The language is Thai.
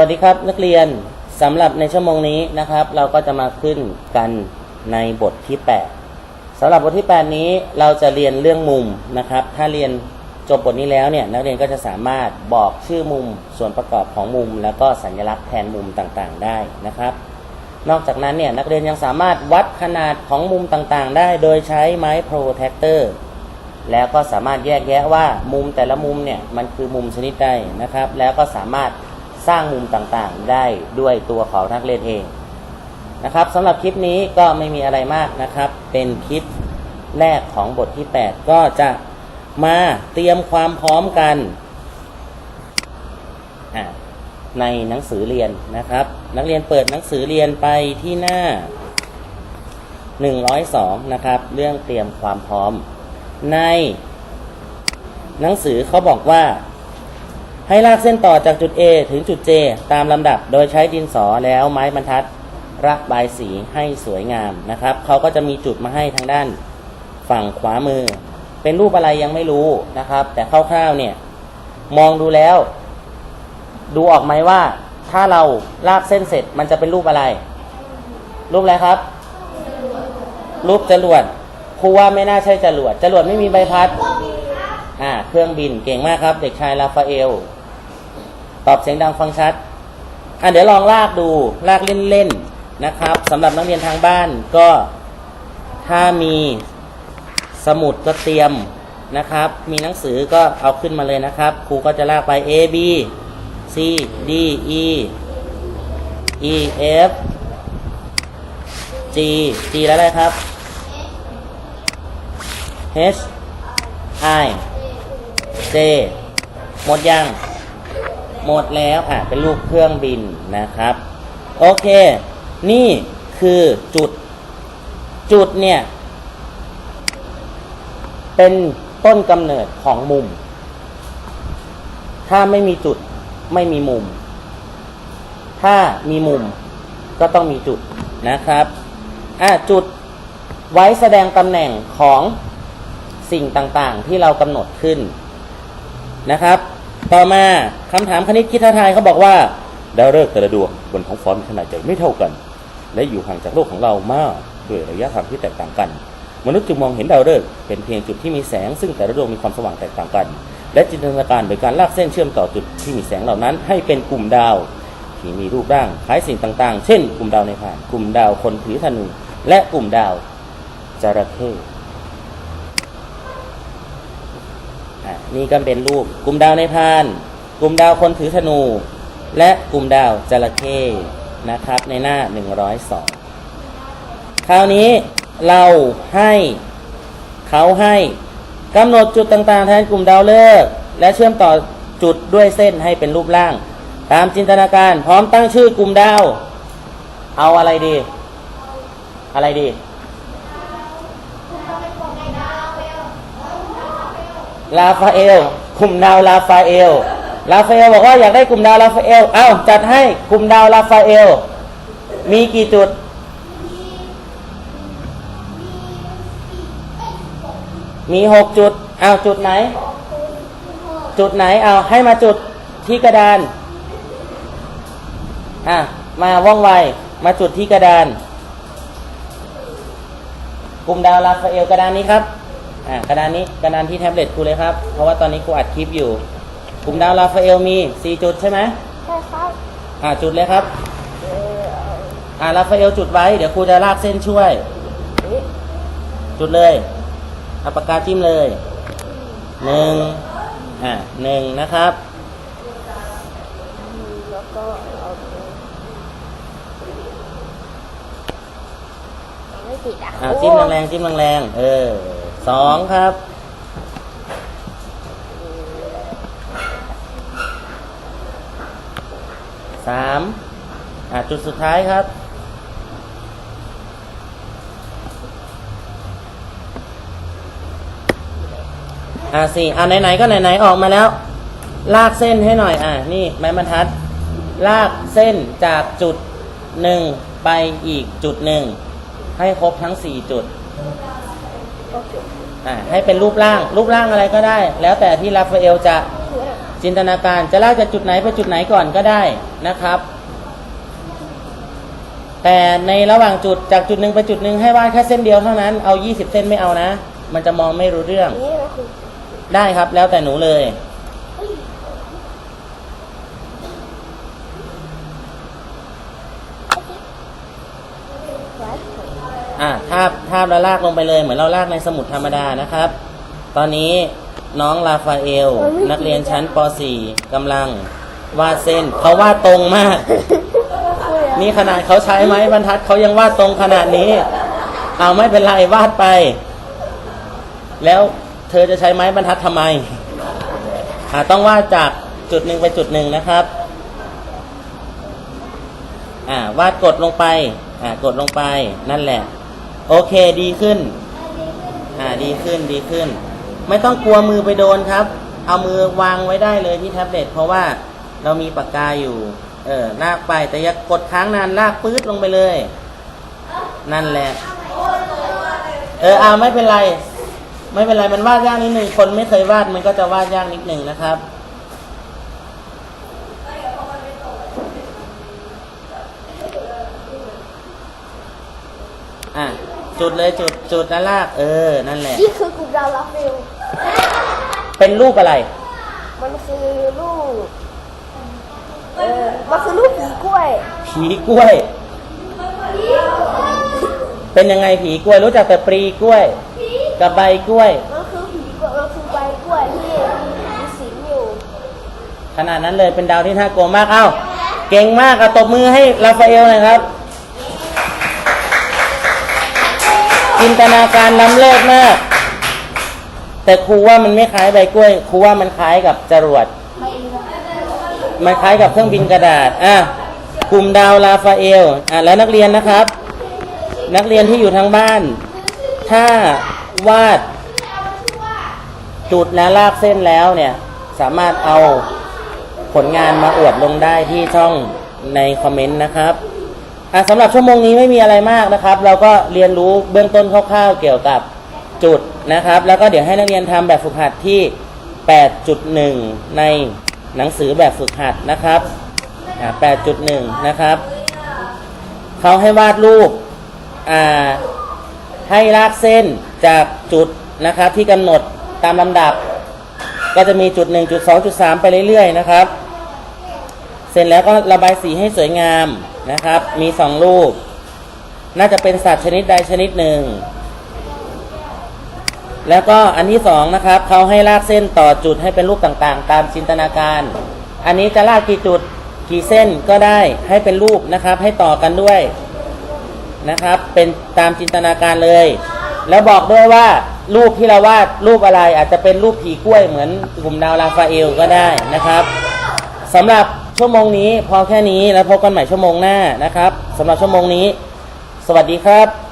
วัสดีครับนักเรียนสำหรับในชั่วโมงนี้นะครับ เราก็จะมาขึ้นกันในบทที่ 8สำหรับบทที่ 8 นี้เราจะเรียนเรื่องมุมนะครับ ถ้าเรียนจบบทนี้แล้วเนี่ยนักเรียนก็จะสามารถบอกชื่อมุมส่วนประกอบของมุม แล้วก็สัญลักษณ์แทนมุมต่างๆ ได้นะครับ นอกจากนั้นเนี่ยนักเรียนยังสามารถวัดขนาดของมุมต่างๆ ได้ โดยใช้ไม้โปรแทคเตอร์แล้วก็สามารถแยกแยะว่ามุมแต่ละมุมเนี่ยมันคือมุมชนิดใดนะครับ แล้วก็สามารถ สร้างมุมต่างๆ ได้ด้วยตัวของนักเรียนเองนะครับสำหรับคลิปนี้ก็ไม่มีอะไรมากนะครับ เป็นคลิปแรกของบทที่ 8 ก็จะมาเตรียมความพร้อมกันในหนังสือเรียนนะครับ นักเรียนเปิดหนังสือเรียนไปที่หน้า 102 นะครับ เรื่องเตรียมความพร้อม ในหนังสือเขาบอกว่า ให้ลากเส้นต่อจากจุด A ถึงจุด J ตามลำดับ โดยใช้ดินสอแล้วไม้บรรทัดระบายสีให้สวยงามนะครับ เขาก็จะมีจุดมาให้ทางด้านฝั่งขวามือ เป็นรูปอะไรยังไม่รู้นะครับ แต่คร่าวๆเนี่ย มองดูแล้ว ดูออกไหมว่า ถ้าเราลากเส้นเสร็จมันจะเป็นรูปอะไร รูปอะไรครับ รูปจรวดครูว่าไม่น่าใช่จรวดจรวดไม่มีใบพัด อ่า เครื่องบินเก่งมากครับ เด็กชายราฟาเอล ตอบเสียงดังฟังชัดอะเดี๋ยวลองลากดูลากเล่นๆนะครับสำหรับนักเรียนทางบ้านก็ถ้ามีสมุดก็เตรียมนะครับ มีหนังสือก็เอาขึ้นมาเลยนะครับ ครูก็จะลากไป A B C D E E F G G แล้วอะไรครับ H I J หมดยัง หมดแล้วอะเป็นรูปเครื่องบินนะครับ โอเค นี่คือจุด จุดเนี่ย เป็นต้นกำเนิดของมุม ถ้าไม่มีจุดไม่มีมุม ถ้ามีมุมก็ต้องมีจุดนะครับ อะจุดไว้แสดงตำแหน่งของสิ่งต่างๆ ที่เรากำหนดขึ้นนะครับ ต่อมาคำถามคณิตคิดท้าทายเขาบอกว่าดาวฤกษ์แต่ละดวงบนท้องฟ้ามีขนาดใหญ่ไม่เท่ากัน และอยู่ห่างจากโลกของเรามากด้วยระยะทางที่แตกต่างกัน มนุษย์จึงมองเห็นดาวฤกษ์เป็นเพียงจุดที่มีแสง ซึ่งแต่ละดวงมีความสว่างแตกต่างกัน และจินตนาการโดยการลากเส้นเชื่อมต่อจุดที่มีแสงเหล่านั้น ให้เป็นกลุ่มดาว ที่มีรูปร่างคล้ายสิ่งต่าง ๆ เช่น กลุ่มดาวในผ่าน กลุ่มดาวคนถือธนูและกลุ่มดาวจระเข้อะ นี่ก็เป็นรูปกลุ่มดาวในพาน กลุ่มดาวคนถือธนู และกลุ่มดาวจระเข้นะครับ ในหน้า 102 คราวนี้เราให้เขาให้กำหนดจุดต่างๆแทนกลุ่มดาวฤกษ์และเชื่อมต่อจุดด้วยเส้นให้เป็นรูปร่าง ตามจินตนาการพร้อมตั้งชื่อกลุ่มดาว เอาอะไรดี อะไรดี ลาฟาเอลกลุ่มดาวลาฟาเอลลาฟาเอลบอกว่าอยากได้กลุ่มดาวลาฟาเอลเอ้าจัดให้กลุ่มดาวลาฟาเอลมีกี่จุดมีหกจุด เอาจุดไหน จุดไหน เอาให้มาจุดที่กระดาน อะ มาว่องไว มาจุดที่กระดาน กลุ่มดาวราฟาเอลกระดานนี้ครับ อ่ากระดานนี้กระดานที่แท็บเล็ตครูเลยครับ เพราะว่าตอนนี้ครูอัดคลิปอยู่ กลุ่มดาวราฟาเอลมีสี่จุดใช่ไหมใช่ครับอ่าจุดเลยครับ อ่าราฟาเอลจุดไว้ เดี๋ยวครูจะลากเส้นช่วย จุดเลยเอาปากกาจิ้มเลยหนึ่งอ่าหนึ่งนะครับแล้วก็เอาไม่ติดอะอ่าจิ้มแรงๆจิ้มแรงๆเออ สองครับ สามอ่าจุดสุดท้ายครับ อ่าสี่อ่าไหนๆก็ไหนๆออกมาแล้ว ลากเส้นให้หน่อย อ่านี่ไม้บรรทัด ลากเส้นจากจุดหนึ่งไปอีกจุดหนึ่ง ให้ครบทั้งสี่จุด ให้เป็นรูปร่าง รูปร่างอะไรก็ได้ แล้วแต่ที่ราฟาเอลจะจินตนาการจะลากจากจุดไหนไปจุดไหนก่อนก็ได้นะครับแต่ในระหว่างจุดจากจุดหนึ่งไปจุดหนึ่งให้วาดแค่เส้นเดียวเท่านั้น เอา 20 เส้นไม่เอานะ มันจะมองไม่รู้เรื่อง ได้ครับแล้วแต่หนูเลยไว้ อะทาบทาบแล้วลากลงไปเลยเหมือนเราลากในสมุดธรรมดานะครับ ตอนนี้น้องลาฟาเอล นักเรียนชั้นป .4 กำลังวาดเส้นเขาวาดตรงมาก นี่ขนาดเขาใช้ไม้บรรทัดเขายังวาดตรงขนาดนี้ เอาไม่เป็นไรวาดไป แล้วเธอจะใช้ไม้บรรทัดทำไมอ่าต้องวาดจากจุดหนึ่งไปจุดหนึ่งนะครับอ่าวาดกดลงไปอ่ากดลงไปนั่นแหละ โอเคดีขึ้น อ่าดีขึ้นดีขึ้น ไม่ต้องกลัวมือไปโดนครับ เอามือวางไว้ได้เลยที่แท็บเล็ตเพราะว่าเรามีปากกาอยู่ เออลากไปแต่อย่ากดค้างนานลากปื๊ดลงไปเลย นั่นแหละ เออเอาไม่เป็นไร ไม่เป็นไรมันวาดยากนิดหนึ่งคนไม่เคยวาดมันก็จะวาดยากนิดหนึ่งนะครับอะ จุดเลยจุดจุดแล้วลากเออ นั่นแหละ นี่คือกลุ่มดาวรับฟิลเป็นรูปอะไร มันคือลูกเออมันคือลูกผีกล้วยผีกล้วย เป็นยังไงผีกล้วยรู้จักแต่ปลีกล้วย กับใบกล้วย มันคือผีกล้วยมันคือใบกล้วยที่มีสิงอยู่ขนาดนั้นเลยเป็นดาวที่น่ากลัวมากเอ้า เก่งมากอะตบมือให้ราฟาเอลหน่อยครับ จินตนาการล้ำเลิศมาก แต่ครูว่ามันไม่คล้ายใบกล้วยครูว่ามันคล้ายกับจรวด มันคล้ายกับเครื่องบินกระดาษอะกลุ่มดาวราฟาเอลอะแล้วนักเรียนนะครับ นักเรียนที่อยู่ทางบ้าน ถ้าวาด จุดและลากเส้นแล้วเนี่ย สามารถเอาผลงานมาอวดลงได้ที่ช่องในคอมเมนต์นะครับ อะสำหรับชั่วโมงนี้ไม่มีอะไรมากนะครับ เราก็เรียนรู้เบื้องต้นคร่าวๆเกี่ยวกับจุดนะครับ แล้วก็เดี๋ยวให้นักเรียนทำแบบฝึกหัดที่ 8.1 ในหนังสือแบบฝึกหัดนะครับอ่า8.1 นะครับเขาให้วาดรูปอ่าให้ลากเส้นจากจุดนะครับที่กำหนดตามลำดับ ก็จะมีจุด 1 จุด 2 จุด 3 ไปเรื่อยๆนะครับ สร็จแล้วก็ระบายสีให้สวยงามนะครับ มี2รูป น่าจะเป็นสัตว์ชนิดใดชนิดหนึ่ง แล้วก็อันที่สองนะครับเขาให้ลากเส้นต่อจุดให้เป็นรูปต่างๆ ตามจินตนาการ อันนี้จะลากกี่จุดกี่เส้นก็ได้ให้เป็นรูปนะครับ ให้ต่อกันด้วยนะครับ เป็นตามจินตนาการเลย แล้วบอกด้วยว่ารูปที่เราวาดรูปอะไรอาจจะเป็นรูปผีกล้วยเหมือนกลุ่มดาวราฟาเอลก็ได้นะครับสำหรับ ชั่วโมงนี้พอแค่นี้แล้วพบกันใหม่ชั่วโมงหน้านะครับสำหรับชั่วโมงนี้ สวัสดีครับ